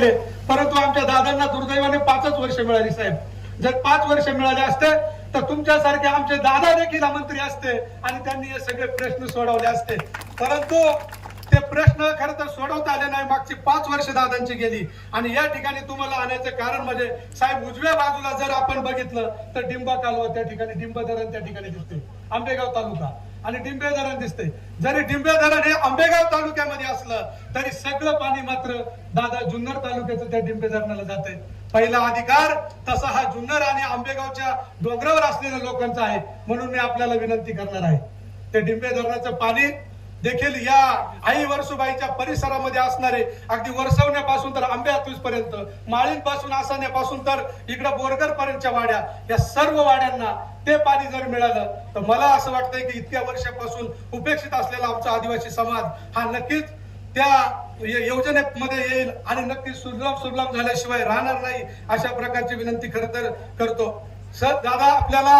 केले परंतु आमच्या दादांना दुर्दैवाने पाचच वर्ष मिळाली साहेब. जर पाच वर्ष मिळाले असते तर तुमच्यासारखे आमचे दादा देखील मंत्री असते आणि त्यांनी हे सगळे प्रश्न सोडवले असते. परंतु ते प्रश्न खरं तर सोडवता आले नाही मागची पाच वर्ष दादांची गेली. आणि या ठिकाणी तुम्हाला आणायचं कारण म्हणजे साहेब उजव्या बाजूला जर आपण बघितलं तर डिंबा कालवा त्या ठिकाणी डिंब धरण त्या ठिकाणी दिसते आंबेगाव तालुका. आणि डिंबे धरण दिसते जरी डिंबे धरण हे आंबेगाव तालुक्यामध्ये असलं तरी सगळं पाणी मात्र दादा जुन्नर तालुक्याचं त्या डिंबे धरणाला जाते पहिला अधिकार तसा हा जुन्नर आणि आंबेगावच्या डोंगरावर असलेल्या लोकांचा आहे. म्हणून मी आपल्याला विनंती करणार आहे. ते डिंबे धरणाचं पाणी देखील या आई वर्सुबाईच्या परिसरामध्ये असणारे अगदी वरसवण्यापासून तर आंबे पर्यंत माळींपासून आसाण्यापासून तर इकडं बोरगर पर्यंतच्या वाड्या या सर्व वाड्यांना ते पाणी जर मिळालं तर मला असं वाटतंय की इतक्या वर्षापासून उपेक्षित असलेला आमचा आदिवासी समाज हा नक्कीच त्या योजनेमध्ये येईल आणि नक्कीच सुलभ सुलभ झाल्याशिवाय राहणार नाही अशा प्रकारची विनंती खरं तर करतो. सर दादा आपल्याला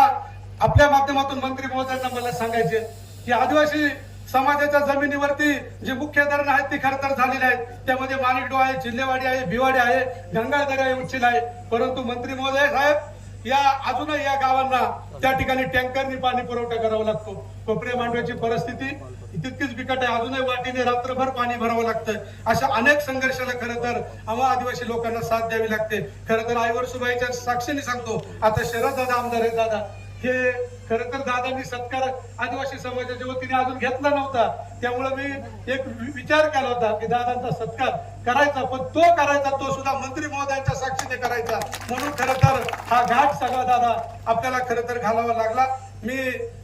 आपल्या माध्यमातून मंत्री महोदयांना मला सांगायचे की आदिवासी समाजाच्या जमिनीवरती जे मुख्य धरण आहेत ती खरं तर झालेली आहेत. त्यामध्ये माणिकडो आहे जिल्हेवाडी आहे भिवाडी आहे गंगाधर आहे उच्चिल आहे. परंतु मंत्री महोदय साहेब या अजूनही या गावांना त्या ठिकाणी टँकरनी पाणी पुरवठा करावा लागतो. कोपरे मांडव्याची परिस्थिती तितकीच बिकट आहे. अजूनही वाटीने रात्रभर पाणी भरावं लागतं अशा अनेक संघर्षाला खरं तर आम्हा आदिवासी लोकांना साथ द्यावी लागते. खरं तर आईवर सुभाईच्या साक्षीने सांगतो आता शरद दादा आमदार आहे दादा. हे खरं तर दादांनी सत्कार आदिवासी समाजाच्या वतीने अजून घेतला नव्हता. त्यामुळे मी एक विचार केला होता की दादांचा सत्कार करायचा पण तो करायचा तो सुद्धा मंत्री महोदयांच्या साक्षीने करायचा. म्हणून खरं तर हा घाट सगळा दादा आपल्याला खर तर घालावा लागला. मी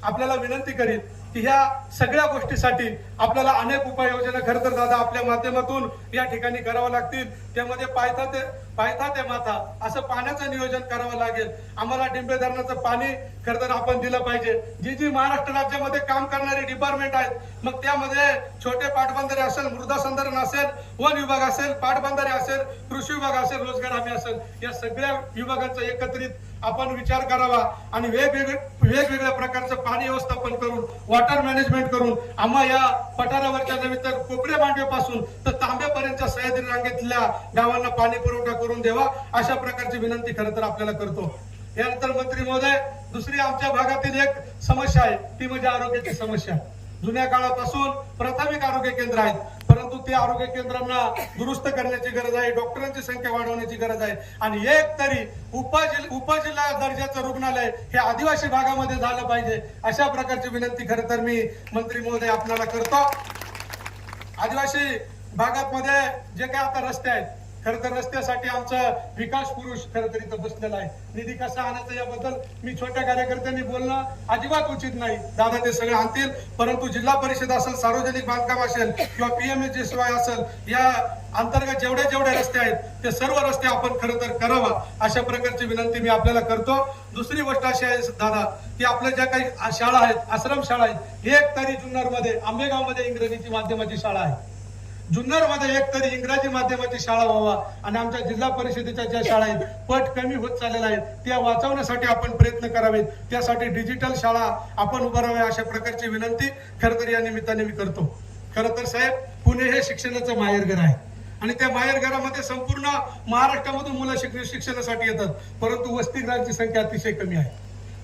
आपल्याला विनंती करीन की ह्या सगळ्या गोष्टीसाठी आपल्याला अनेक उपाययोजना खरं तर दादा आपल्या माध्यमातून या ठिकाणी करावं लागतील. त्यामध्ये पायथा ते पायथा ते माथा असं पाण्याचं नियोजन करावं लागेल. आम्हाला डिंबे धरणाचं पाणी खरं तर आपण दिलं पाहिजे. जी जी महाराष्ट्र राज्यामध्ये काम करणारे डिपार्टमेंट आहेत मग त्यामध्ये छोटे पाटबंधारे असेल मृदा संधारण असेल वन विभाग असेल पाटबंधारे असेल कृषी विभाग असेल रोजगार हमी असेल या सगळ्या विभागांचा एकत्रित आपण विचार करावा आणि वेगवेगळे वेगवेगळ्या प्रकारचं पाणी व्यवस्थापन करून वॉटर मॅनेजमेंट करून आम्हा या पठारावरच्या नव्हे तर कोपरे मांडवेपासून तर तांब्यापर्यंतच्या सह्याद्री रांगेतल्या गावांना पाणी पुरवठा करून द्यावा अशा प्रकारची विनंती खरं तर आपल्याला करतो. यानंतर मंत्री महोदय दुसरी आमच्या भागातील एक समस्या आहे ती म्हणजे आरोग्याची समस्या. जुन्या काळापासून प्राथमिक आरोग्य केंद्र आहेत. परंतु ते आरोग्य केंद्रांना दुरुस्त करण्याची गरज आहे डॉक्टरांची संख्या वाढवण्याची गरज आहे. आणि एक तरी उपजिल्हा उपजिल्हा दर्जाचं रुग्णालय हे आदिवासी भागामध्ये झालं पाहिजे अशा प्रकारची विनंती खरं तर मी मंत्री महोदय आपल्याला करतो. आदिवासी भागात मध्ये जे काय आता रस्ते आहेत खरं तर रस्त्यासाठी आमचा विकास पुरुष खरं तर इथं बसलेला आहे. निधी कसा आणायचा याबद्दल मी छोट्या कार्यकर्त्यांनी बोलणं अजिबात उचित नाही. दादा ते सगळे आणतील. परंतु जिल्हा परिषद असेल सार्वजनिक बांधकाम असेल किंवा पीएमएचजीसीवाय असेल या अंतर्गत जेवढे जेवढे रस्ते आहेत ते सर्व रस्ते आपण खरं तर करावा अशा प्रकारची विनंती मी आपल्याला करतो. दुसरी गोष्ट अशी आहे दादा की आपल्या ज्या काही शाळा आहेत आश्रम शाळा आहेत एक तरी जुन्नरमध्ये आंबेगावमध्ये इंग्रजीची माध्यमाची शाळा आहे. जुन्नरमध्ये एक तरी इंग्रजी माध्यमाची शाळा व्हावा आणि आमच्या जिल्हा परिषदेच्या ज्या शाळा आहेत पट कमी होत चाललेल्या आहेत त्या वाचवण्यासाठी आपण प्रयत्न करावेत. त्यासाठी डिजिटल शाळा आपण उभाराव्या अशा प्रकारची विनंती खरं तर या निमित्ताने मी करतो. खरं तर साहेब पुणे हे शिक्षणाचं माहेरघर आहे. आणि त्या माहेरघरामध्ये संपूर्ण महाराष्ट्रामधून मुलं शिक्षणासाठी येतात परंतु वसतिगृहांची संख्या अतिशय कमी आहे.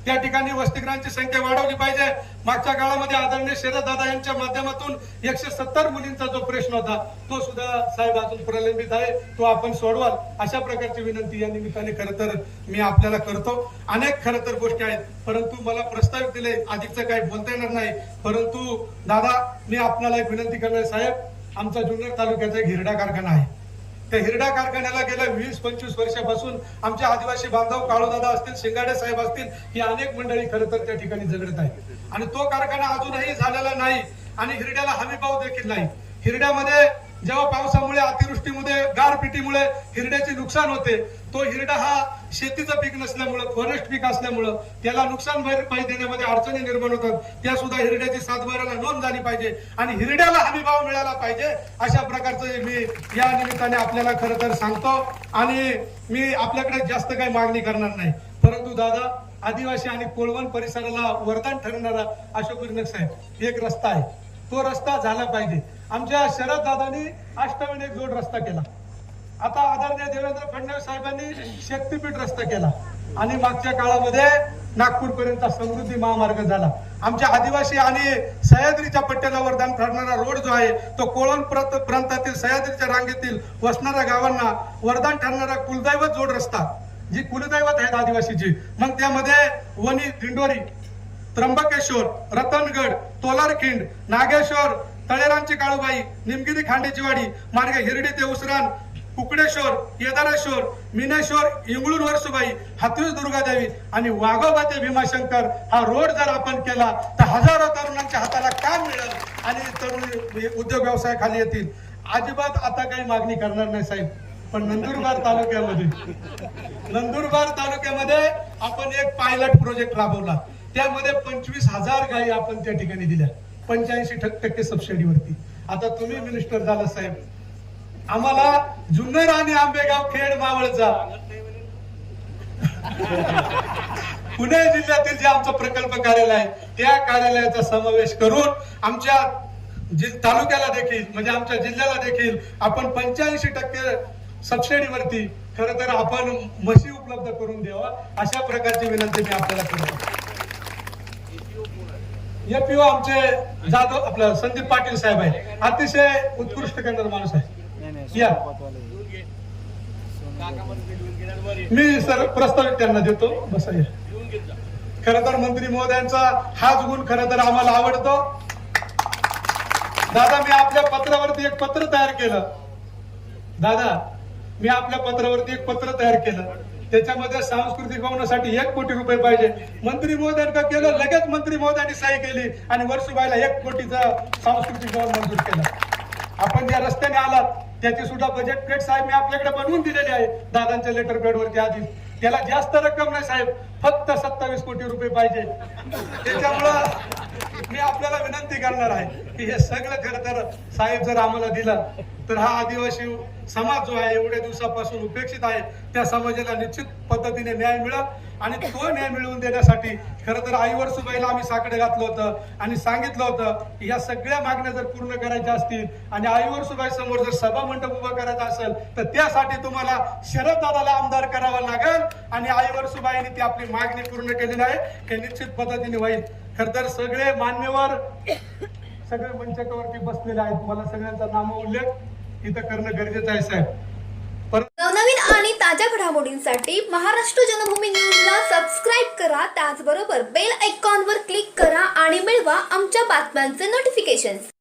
त्या ठिकाणी वसतिगृहांची संख्या वाढवली पाहिजे. मागच्या काळामध्ये आदरणीय शरद दादा यांच्या माध्यमातून एकशे सत्तर मुलींचा जो प्रश्न होता तो सुद्धा साहेब अजून प्रलंबित आहे. तो आपण सोडवाल अशा प्रकारची विनंती या निमित्ताने खरं तर मी आपल्याला करतो. अनेक खरं तर गोष्टी आहेत परंतु मला प्रस्तावित दिले अधिकचं काही बोलता येणार नाही. परंतु दादा मी आपल्याला एक विनंती करणार साहेब आमचा जुन्नर तालुक्याचा एक हिरडा कारखाना आहे. त्या हिरडा कारखान्याला गेल्या वीस पंचवीस वर्षापासून आमचे आदिवासी बांधव काळूदादा असतील शिंगाडे साहेब असतील ही अनेक मंडळी खरं तर त्या ठिकाणी झगडत आहेत. आणि तो कारखाना अजूनही झालेला नाही आणि हिरड्याला हमी भाव देखील नाही. हिरड्यामध्ये जेव्हा पावसामुळे अतिवृष्टीमुळे गारपिटीमुळे हिरड्याचे नुकसान होते तो हिरडा हा शेतीचं पीक नसल्यामुळं फॉरेस्ट पीक असल्यामुळं त्याला नुकसान भरपाई देण्यामध्ये अडचणी निर्माण होतात. त्या सुद्धा हिरड्याची सातबाराला नोंद झाली पाहिजे आणि हिरड्याला हमीभाव मिळाला पाहिजे अशा प्रकारचं मी या निमित्ताने आपल्याला खरं तर सांगतो आणि मी आपल्याकडे जास्त काही मागणी करणार नाही. परंतु दादा आदिवासी आणि कोळवण परिसराला वरदान ठरणारा अशोक साहेब एक रस्ता आहे. तो रस्ता झाला पाहिजे. आमच्या शरद दादानी अष्टविनायक जोड रस्ता केला. आता आदरणीय देवेंद्र फडणवीस साहेबांनी शक्तीपीठ रस्ता केला. आणि मागच्या काळामध्ये नागपूर पर्यंत समृद्धी महामार्ग झाला. आमच्या आदिवासी आणि सह्याद्रीच्या पट्ट्याला वरदान ठरणारा रोड जो आहे तो कोळण प्रांतातील सह्याद्रीच्या रांगेतील वसणाऱ्या गावांना वरदान ठरणारा कुलदैवत जोड रस्ता. जी कुलदैवत आहेत आदिवासीची मग त्यामध्ये वणी दिंडोरी त्र्यंबकेश्वर रतनगड तोलारखिंड नागेश्वर तळेरांची काळूबाई निमगिरी खांडेचीवाडी मार्गे मार्ग हिरडी ते उसरान कुकडेश्वर केदारेश्वर मिनेश्वर इंगळूर वर्सुबाई हातूस दुर्गादेवी आणि वाघोबा ते भीमाशंकर हा रोड जर आपण केला तर हजारो तरुणांच्या हाताला काम मिळेल आणि तरुण उद्योग व्यवसाय खाली येतील. अजिबात आता काही मागणी करणार नाही साहेब पण नंदुरबार तालुक्यामध्ये नंदुरबार तालुक्यामध्ये आपण एक पायलट प्रोजेक्ट राबवला. त्यामध्ये पंचवीस हजार गायी आपण त्या ठिकाणी दिल्या. पंच्याऐंशी टक्के सबसिडीवरती आता तुम्ही मिनिस्टर झाला साहेब. आम्हाला जुन्नर आणि आंबेगाव खेड मावळचा. पुणे जिल्ह्यातील जे आमचं प्रकल्प कार्यालय आहे त्या कार्यालयाचा समावेश करून आमच्या जि- तालुक्याला देखील म्हणजे आमच्या जिल्ह्याला देखील आपण पंच्याऐंशी टक्के सबसिडीवरती खर तर आपण म्हशी उपलब्ध करून द्यावा अशा प्रकारची विनंती मी आपल्याला करतो. एपीओ आमचे जाधव आपलं संदीप पाटील साहेब आहे अतिशय उत्कृष्ट करणारा माणूस आहे. या. मी सर प्रस्तावित त्यांना देतो. बसा या. खर तर मंत्री महोदयांचा हाच गुण खर तर आम्हाला आवडतो. दादा मी आपल्या पत्रावरती एक पत्र तयार केलं. दादा मी आपल्या पत्रावरती एक पत्र तयार केलं. त्याच्यामध्ये सांस्कृतिक भवनासाठी एक कोटी रुपये पाहिजे. मंत्री महोदयांना केलं? लगेच मंत्री महोदयांनी सही केली आणि वर्षुबाईला एक कोटीचं सांस्कृतिक भवन मंजूर केलं. आपण ज्या रस्त्याने आलात त्याची सुद्धा बजेट प्लेट साहेब मी आपल्याकडे बनवून दिलेली आहे दादांच्या लेटर पॅड वरती आधी. त्याला जास्त रक्कम नाही साहेब फक्त सत्तावीस कोटी रुपये पाहिजे. त्याच्यामुळं मी आपल्याला विनंती करणार आहे की हे सगळं खरं तर साहेब जर आम्हाला दिलं तर हा आदिवासी समाज जो आहे एवढ्या दिवसापासून उपेक्षित आहे त्या समाजाला निश्चित पद्धतीने न्याय मिळत आणि तो न्याय मिळवून देण्यासाठी खरं तर आईवर सुबाईला आम्ही साकडे घातलं होतं आणि सांगितलं होतं की या सगळ्या मागण्या जर पूर्ण करायच्या असतील आणि आईवर सुबाई समोर जर सभा मंडप उभा करायचा असेल तर त्यासाठी तुम्हाला शरद दादाला आमदार करावा लागेल आणि आईवर सुबाईने ती आपली मागणी पूर्ण केलेली आहे हे निश्चित पद्धतीने होईल. खर तर सगळे मान्यवर सगळे मंचकावरती बसलेले आहेत. मला सगळ्यांचा नाम उल्लेख इथं करणं गरजेचं आहे साहेब. नवनवीन आणि ताज्या घडामोडींसाठी महाराष्ट्र जनभूमी न्यूजला सबस्क्राईब करा. त्याचबरोबर बेल आयकॉनवर क्लिक करा आणि मिळवा आमच्या बातम्यांचे नोटिफिकेशन्स